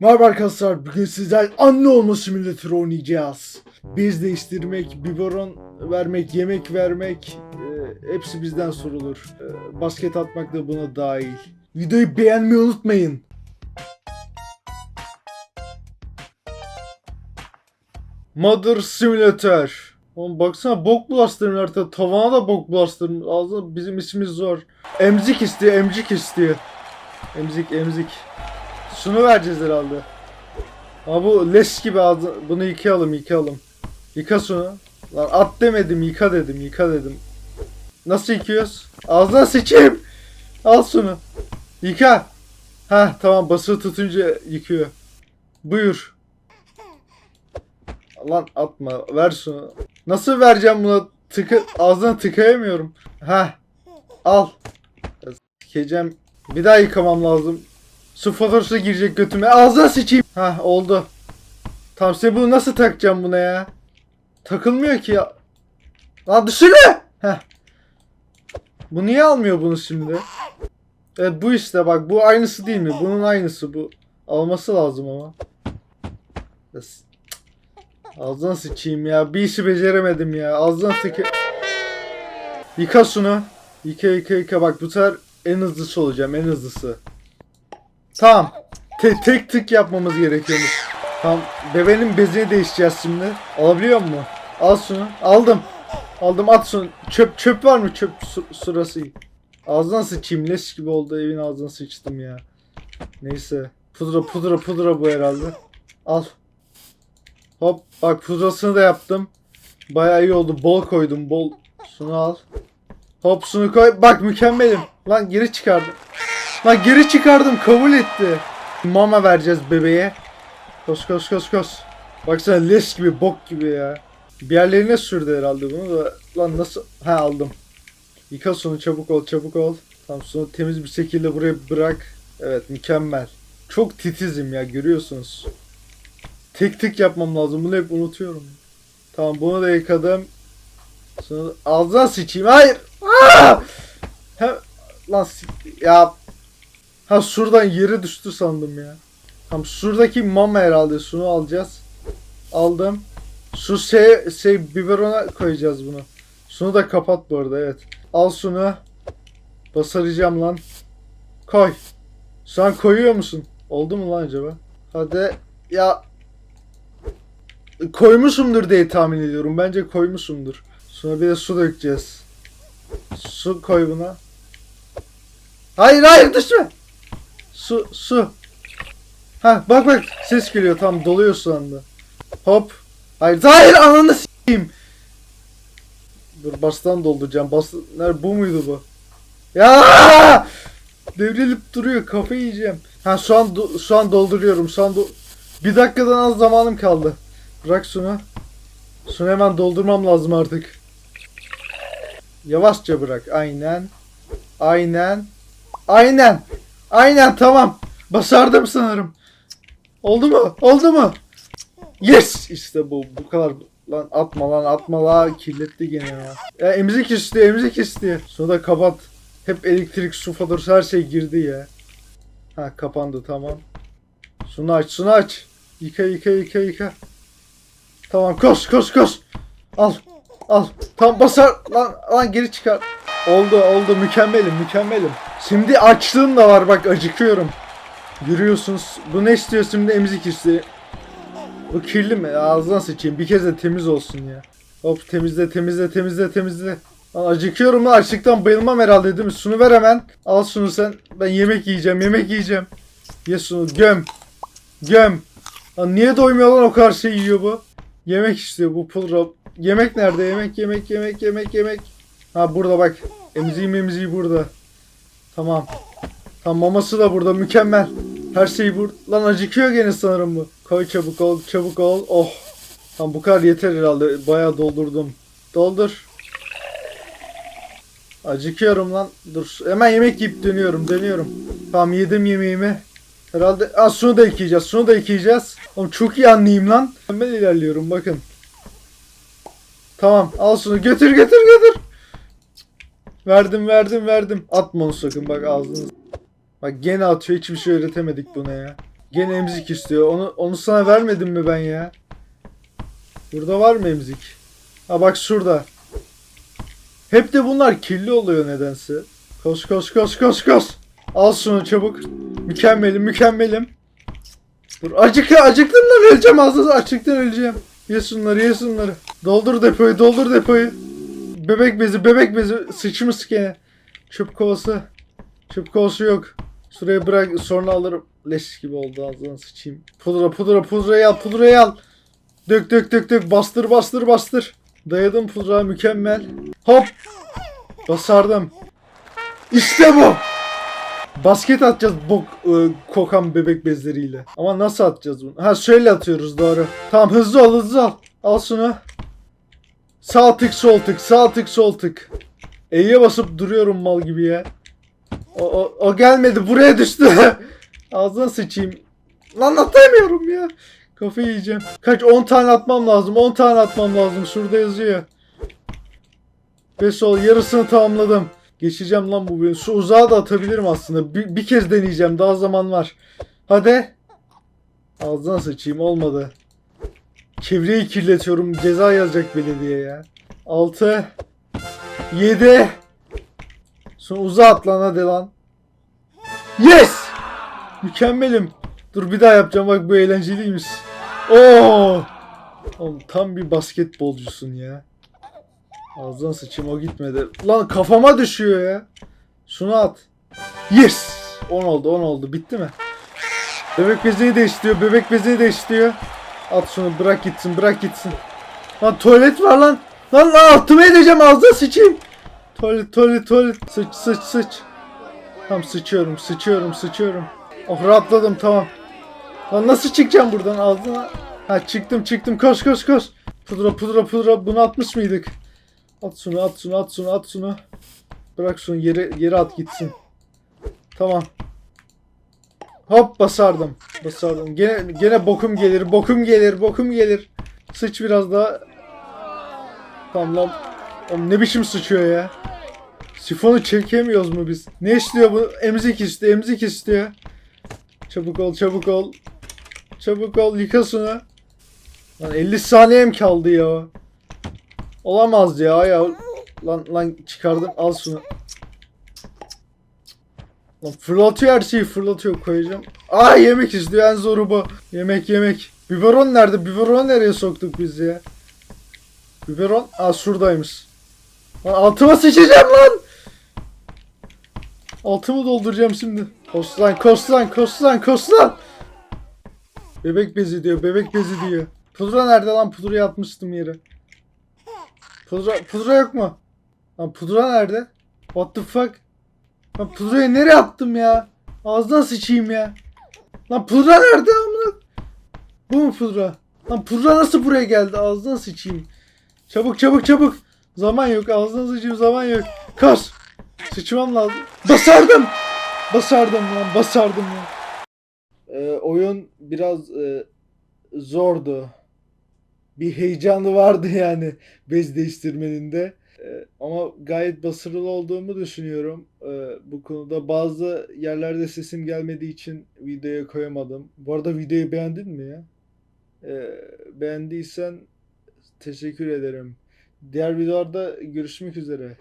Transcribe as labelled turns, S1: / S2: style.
S1: Merhaba arkadaşlar, bugün sizler anne olma simülatörü oynayacağız. Bez değiştirmek, biberon vermek, yemek vermek, e, hepsi bizden sorulur. E, basket atmak da buna dahil. Videoyu beğenmeyi unutmayın. Mother Simulator. Oğlum baksana bok bulaştırmış artık. Tavana da bok bulaştırmış. Ağzına bizim ismimiz zor. Emzik istiyor, emcik istiyor. Emzik, emzik. Şunu vereceğiz herhalde. Ama bu leş gibi ağzı. Bunu yıkayalım, yıkayalım. Yıka şunu. Lan at demedim, yıka dedim, yıka dedim. Nasıl yıkıyoruz? Ağzına sıçayım. Al şunu. Yıka. Ha tamam basılı tutunca yıkıyor. Buyur. Lan atma. Ver şunu. Nasıl vereceğim buna? Tıkı, ağzına tıkayamıyorum. Ha. Al. Sikeceğim. Bir daha yıkamam lazım. Su fotoğrafı girecek götüme. Ağzına sıçayım. Ha oldu. Tamam sen bunu nasıl takacağım buna ya? Takılmıyor ki ya. Lan dışarı. Heh. Bu niye almıyor bunu şimdi? Evet bu işte bak bu aynısı değil mi? Bunun aynısı bu. Alması lazım ama. Ağzına sıçayım ya. Bir işi beceremedim ya. Ağzına sıkı... Yıka şunu. Yıka yıka yıka. Bak bu sefer en hızlısı olacağım. En hızlısı. Tamam. Te- tek tık yapmamız gerekiyormuş. Tamam. Bebeğin bezini değişeceğiz şimdi. Alabiliyor mu? Al şunu. Aldım. Aldım at şunu. Çöp çöp var mı? Çöp su- sırası. Ağzına sıçayım. Leş gibi oldu. Evin ağzına sıçtım ya. Neyse. Pudra pudra pudra bu herhalde. Al. Hop bak pudrasını da yaptım. Bayağı iyi oldu. Bol koydum. Bol. Şunu al. Hop şunu koy. Bak mükemmelim. Lan geri çıkardım. Lan geri çıkardım. Kabul etti. Mama vereceğiz bebeğe. Kos kos kos kos. Baksana leş gibi bok gibi ya. Bir yerlerine sürdü herhalde bunu da. Lan nasıl? Ha aldım. Yıka sonu çabuk ol çabuk ol. Tamam sonu temiz bir şekilde buraya bırak. Evet mükemmel. Çok titizim ya görüyorsunuz. Tek tek yapmam lazım. Bunu hep unutuyorum. Tamam bunu da yıkadım. Sonra ağzına sıçayım. Hayır. Aa! Hem, lan ya. Ha şuradan yere düştü sandım ya. Tamam şuradaki mama herhalde. Şunu alacağız. Aldım. Şu şey, şey biberona koyacağız bunu. Şunu da kapat bu arada evet. Al şunu. Basaracağım lan. Koy. Şu an koyuyor musun? Oldu mu lan acaba? Hadi. Ya koymuşumdur diye tahmin ediyorum. Bence koymuşumdur. Sonra bir de su dökeceğiz. Su koy buna. Hayır hayır düşme. Su su. Ha bak bak ses geliyor tam doluyor şu anda. Hop. Hayır hayır ananı s**eyim. Dur bastan dolduracağım. Bas Nerede bu muydu bu? Ya! Devrilip duruyor. Kafayı yiyeceğim. Ha şu an şu an dolduruyorum. Şu an do- bir dakikadan az zamanım kaldı. Bırak şunu. Şunu hemen doldurmam lazım artık. Yavaşça bırak. Aynen. Aynen. Aynen. Aynen tamam. Başardım sanırım. Oldu mu? Oldu mu? Yes! İşte bu. Bu kadar. Lan atma lan atma la. Kirletti gene ya. Ya emzik istiyor emzik istiyor. Şunu da kapat. Hep elektrik, su faturası her şey girdi ya. Ha kapandı tamam. Şunu aç şunu aç. Yıka yıka yıka yıka. Tamam koş koş koş. Al. Al. Tam basar. Lan, lan geri çıkar. Oldu oldu mükemmelim mükemmelim. Şimdi açlığım da var bak acıkıyorum. Görüyorsunuz. Bu ne istiyor şimdi emzik istiyor. Bu kirli mi? Ağzına sıçayım. Bir kez de temiz olsun ya. Hop temizle temizle temizle temizle. Lan acıkıyorum lan açlıktan bayılmam herhalde değil mi? Şunu ver hemen. Al şunu sen. Ben yemek yiyeceğim yemek yiyeceğim. Ye şunu göm. Göm. Lan niye doymuyor lan o kadar şey yiyor bu? Yemek istiyor bu pudra. Yemek nerede? Yemek yemek yemek yemek yemek. Ha burada bak. Emziği memziği burada. Tamam. Tamam maması da burada mükemmel. Her şey burada. Lan acıkıyor gene sanırım bu. Koy çabuk ol çabuk ol. Oh. Tamam bu kadar yeter herhalde. Bayağı doldurdum. Doldur. Acıkıyorum lan. Dur. Hemen yemek yiyip dönüyorum. Dönüyorum. Tamam yedim yemeğimi. Herhalde Aa, şunu da yıkayacağız. Şunu da yıkayacağız. Oğlum çok iyi anlayayım lan. Ben ilerliyorum bakın. Tamam al şunu götür götür götür. Verdim verdim verdim. Atma onu sakın bak ağzını. Bak gene atıyor hiçbir şey öğretemedik buna ya. Gene emzik istiyor. Onu onu sana vermedim mi ben ya? Burada var mı emzik? Ha bak şurada. Hep de bunlar kirli oluyor nedense. Koş koş koş koş koş. Al şunu çabuk. Mükemmelim mükemmelim. Dur acık acıktım lan öleceğim ağzına açıktan öleceğim. Ye şunları ye şunları. Doldur depoyu doldur depoyu. Bebek bezi bebek bezi sıçmış gene. Çöp kovası. Çöp kovası yok. Şuraya bırak sonra alırım. Leş gibi oldu ağzına sıçayım. Pudra pudra pudrayı al pudrayı al. Dök dök dök dök bastır bastır bastır. Dayadım pudra mükemmel. Hop. Basardım. İşte bu. Basket atacağız bok e, kokan bebek bezleriyle. Ama nasıl atacağız bunu? Ha şöyle atıyoruz doğru. Tamam hızlı ol hızlı ol. Al şunu. Sağ tık sol tık sağ tık sol tık. E'ye basıp duruyorum mal gibi ya. O, o, o gelmedi buraya düştü. Ağzına sıçayım. Lan atamıyorum ya. Kafayı yiyeceğim. Kaç 10 tane atmam lazım 10 tane atmam lazım. Şurada yazıyor. Ve sol yarısını tamamladım. Geçeceğim lan bu bölüm. Şu uzağa da atabilirim aslında. Bir, bir kez deneyeceğim. Daha zaman var. Hadi. Ağzına sıçayım. Olmadı. Çevreyi kirletiyorum. Ceza yazacak belediye ya. 6 7 Sonra uzağa at lan hadi lan. Yes! Mükemmelim. Dur bir daha yapacağım bak bu eğlenceliymiş. Oo! Oğlum tam bir basketbolcusun ya. Ağzına sıçayım o gitmedi. Lan kafama düşüyor ya. Şunu at. Yes! 10 oldu 10 oldu bitti mi? Bebek bezini de istiyor bebek bezini de istiyor. At şunu bırak gitsin bırak gitsin. Lan tuvalet var lan. Lan lan altıma edeceğim ağzına sıçayım. Tuvalet tuvalet tuvalet. Sıç sıç sıç. Tamam sıçıyorum sıçıyorum sıçıyorum. Oh rahatladım tamam. Lan nasıl çıkacağım buradan ağzına? Ha çıktım çıktım koş koş koş. Pudra pudra pudra bunu atmış mıydık? At şunu at şunu at şunu at şunu. Bırak şunu yere, yere at gitsin. Tamam. Hop basardım. Basardım. Gene, gene bokum gelir bokum gelir bokum gelir. Sıç biraz daha. Tamam lan. Oğlum ne biçim sıçıyor ya. Sifonu çekemiyoruz mu biz? Ne istiyor bu? Emzik istiyor emzik istiyor. Çabuk ol çabuk ol. Çabuk ol yıka şunu. Lan 50 saniyem kaldı ya. Olamaz ya ya. Lan lan çıkardım al şunu. Fırlatıyor her şeyi fırlatıyor koyacağım. Aa yemek istiyor en zoru bu. Yemek yemek. Biberon nerede? Biberon nereye soktuk biz ya? Biberon aa şuradaymış. Lan altıma sıçacağım lan. Altımı dolduracağım şimdi. Koş lan koş lan koş lan koş lan. Bebek bezi diyor bebek bezi diyor. Pudra nerede lan? Pudrayı atmıştım yere. Pudra, pudra yok mu? Lan pudra nerede? What the fuck? Lan pudrayı nereye attım ya? Ağzına sıçayım ya. Lan pudra nerede amına? Bu mu pudra? Lan pudra nasıl buraya geldi? Ağzına sıçayım. Çabuk çabuk çabuk. Zaman yok. Ağzına sıçayım zaman yok. Kas. Sıçmam lazım. Basardım. Basardım lan. Basardım lan. Ee, oyun biraz e, zordu. Bir heyecanı vardı yani bez değiştirmenin de. Ee, ama gayet başarılı olduğumu düşünüyorum. Ee, bu konuda bazı yerlerde sesim gelmediği için videoya koyamadım. Bu arada videoyu beğendin mi ya? Ee, beğendiysen teşekkür ederim. Diğer videolarda görüşmek üzere.